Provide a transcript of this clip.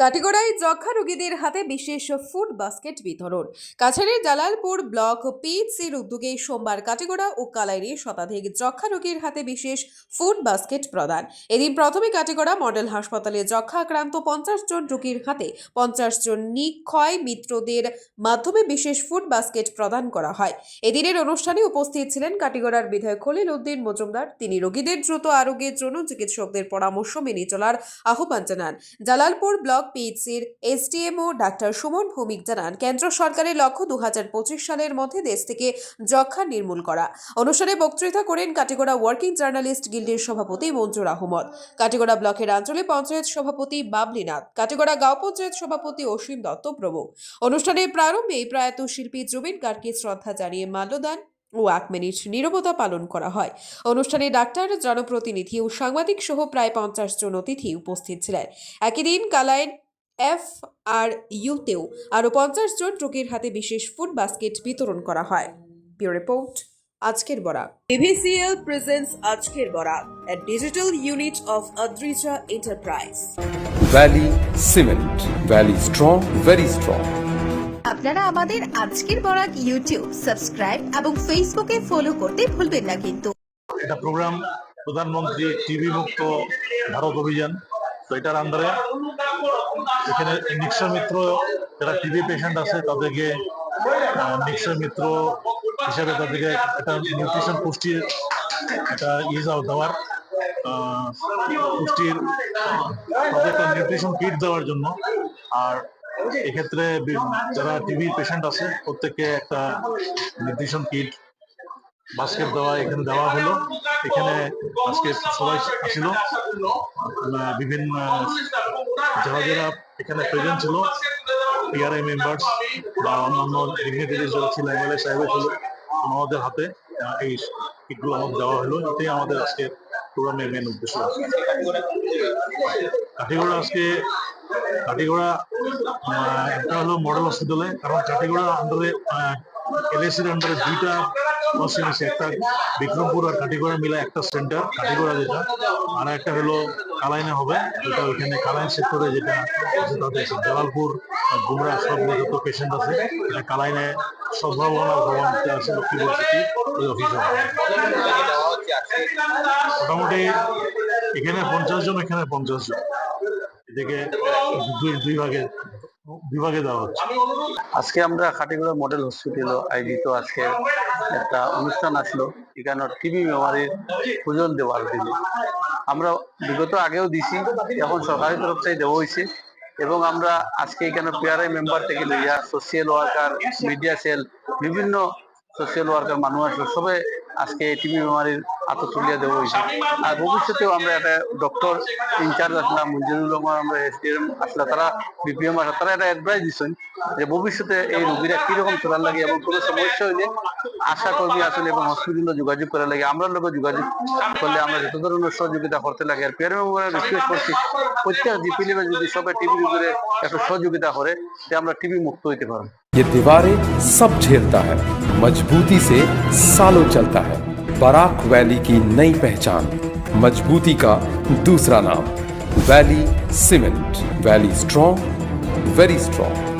কাটিগড়ায় যক্ষা রোগীদের হাতে বিশেষ ফুড বাস্কেট বিতরণ। কাছাড়ের জালালপুর ব্লক পিএইচসির উদ্যোগে সোমবার কাটিগড়া ও কালাইরে শতাধিক যক্ষা রোগীর হাতে বিশেষ ফুড বাস্কেট প্রদান। এদিন প্রথমে কাটিগড়া মডেল হাসপাতালে যক্ষা আক্রান্ত পঞ্চাশ জন রোগীর হাতে পঞ্চাশ জন নিক্ষয় মিত্রদের মাধ্যমে বিশেষ ফুড বাস্কেট প্রদান করা হয়। এদিনের অনুষ্ঠানে উপস্থিত ছিলেন কাটিগড়ার বিধায়ক খলিল উদ্দিন মজুমদার। তিনি রোগীদের দ্রুত আরোগ্যের জন্য চিকিৎসকদের পরামর্শ মেনে চলার আহ্বান জানান। জালালপুর ব্লক পিএইচসির এসডিএমও ডাক্তার সুমন ভৌমিক জানান, কেন্দ্র সরকারের লক্ষ্য দু হাজার পঁচিশ সালের মধ্যে দেশ থেকে যক্ষা নির্মূল করা। অনুষ্ঠানে বক্তৃতা করেন কাটিগড়া ওয়ার্কিং জার্নালিস্ট গিল্ডের সভাপতি মঞ্জুর আহমদ, কাটিগড়া ব্লকের আঞ্চলিক পঞ্চায়েত সভাপতি বাবলিনাথ কাটিগড়া গাঁও পঞ্চায়েত সভাপতি অসীম দত্ত প্রমুখ। অনুষ্ঠানের প্রারম্ভে প্রয়াত শিল্পী জুবিন গার্গকে শ্রদ্ধা জানিয়ে মাল্যদান ও এক মিনিট নীরবতা পালন করা হয় অনুষ্ঠানে ডাক্তার জনপ্রতিনিধি ও সাংবাদিক সহ প্রায় পঞ্চাশ জন অতিথি উপস্থিত ছিলেন একই দিন কালাইন এফ আর ইউতেও আরও পঞ্চাশ জন রোগীর হাতে বিশেষ ফুড বাস্কেট বিতরণ করা হয় বিউ রিপোর্ট আজকের বরাক বিভিসিএল প্রেজেন্স আজকের Barak a digital unit of Adrija Enterprise. Valley Cement. Valley strong, very strong. আপনারা আমাদের আজকের বরাক ইউটিউব সাবস্ক্রাইব এবং ফেসবুকে ফলো করতে ভুলবেন না কিন্তু। এটা প্রোগ্রাম প্রধানমন্ত্রী টিভি মুক্ত ভারত অভিযান। তো এটার আন্ডারে এখানে নিক্সা মিত্র, যারা টিভি পেশেন্ট আছে, তাদেরকে নিক্সা মিত্র হিসাবে তাদেরকে একটা নিউট্রিশন পুষ্টির একটা ইয়ে দাও- দেওয়ার পুষ্টির তাদের নিউট্রিশন কিট দেওয়ার জন্য। আর এক্ষেত্রে যারা টিভি পেশেন্ট আছে প্রত্যেককে একটা নিউট্রিশন কিট বাস্কেট দেওয়া এখানে দেওয়া হলো। এখানে আজকে সবাই আসছিল আহ, বিভিন্ন যারা যারা এখানে প্রেজেন্ট ছিল পিআরআই মেম্বার্স বা অন্যান্য ডিগনিটারিজ যারা ছিল এমএলএ সাহেব ছিল আমাদের হাতে এই কিটগুলো আমাদের দেওয়া হলো। এটাই আমাদের আজকে প্রোগ্রামের মেন উদ্দেশ্য। কাঠিগড়া আজকে কাঠিগড়া আহ, একটা হলো মডেল হসপিটালে কারণ কাঠিগড়া আন্ডারে এলএসির আন্ডারে দুইটা কনস্টিটিউন্সি একটা বিক্রমপুর আর কাঠিগড়া মিলে একটা সেন্টার কাঠিগড়া যেটা আর একটা হলো কালাইনে হবে যেটা ওইখানে কালাইন সেক্টরে যেটা তাদের জালালপুর গুমরা সব যত পেশেন্ট আছে এটা কালাইনে সদ্ভাবনা ভবন যেটা আছে লক্ষ্মীপুর সিটি ওই অফিসে হবে। মোটামুটি এখানে পঞ্চাশ জন এখানে পঞ্চাশ জন এদিকে দুই ভাগে বিভাগে দেওয়া হচ্ছে। আজকে আমরা খাটিগুড়া মডেল হসপিটাল আয়োজিত আজকে একটা অনুষ্ঠান আসলো এখানে টিবি মেমারির পূজন দেওয়ার দিনে। আমরা বিগত আগেও দিছি, এখন সরকারের তরফ থেকে দেওয়া হয়েছে। এবং আমরা আজকে এখানে পিআরআই মেম্বার থেকে লইয়া সোশিয়াল ওয়ার্কার মিডিয়া সেল বিভিন্ন সোশিয়াল ওয়ার্কার মানুষ আসলো সবে আজকে এই টিবি বেমারির আত তুলিয়া দেওয়া হয়েছে আর ভবিষ্যতেও আমরা একটা ডক্টর ইনচার্জ আসলাম মঞ্জুরুল রহমান আমরা এসডিএম আসলে তারা বিপিএম আসলে তারা একটা অ্যাডভাইস দিচ্ছেন যে ভবিষ্যতে এই রোগীরা কিরকম চলার লাগে এবং কোনো সমস্যা হইলে আশা কর্মী আসলে এবং হসপিটালে যোগাযোগ করার লাগে আমরা লোক যোগাযোগ করলে আমরা যত ধরনের সহযোগিতা করতে লাগে আর পেয়ার রিকোয়েস্ট করছি প্রত্যেক জিপি লেভেল যদি সবাই টিভি রোগীরে একটু সহযোগিতা করে তে আমরা টিভি মুক্ত হইতে পারবো ये दीवारें सब झेलता है मजबूती से सालों चलता है बराक वैली की नई पहचान, मजबूती का दूसरा नाम, Valley cement, Valley strong very strong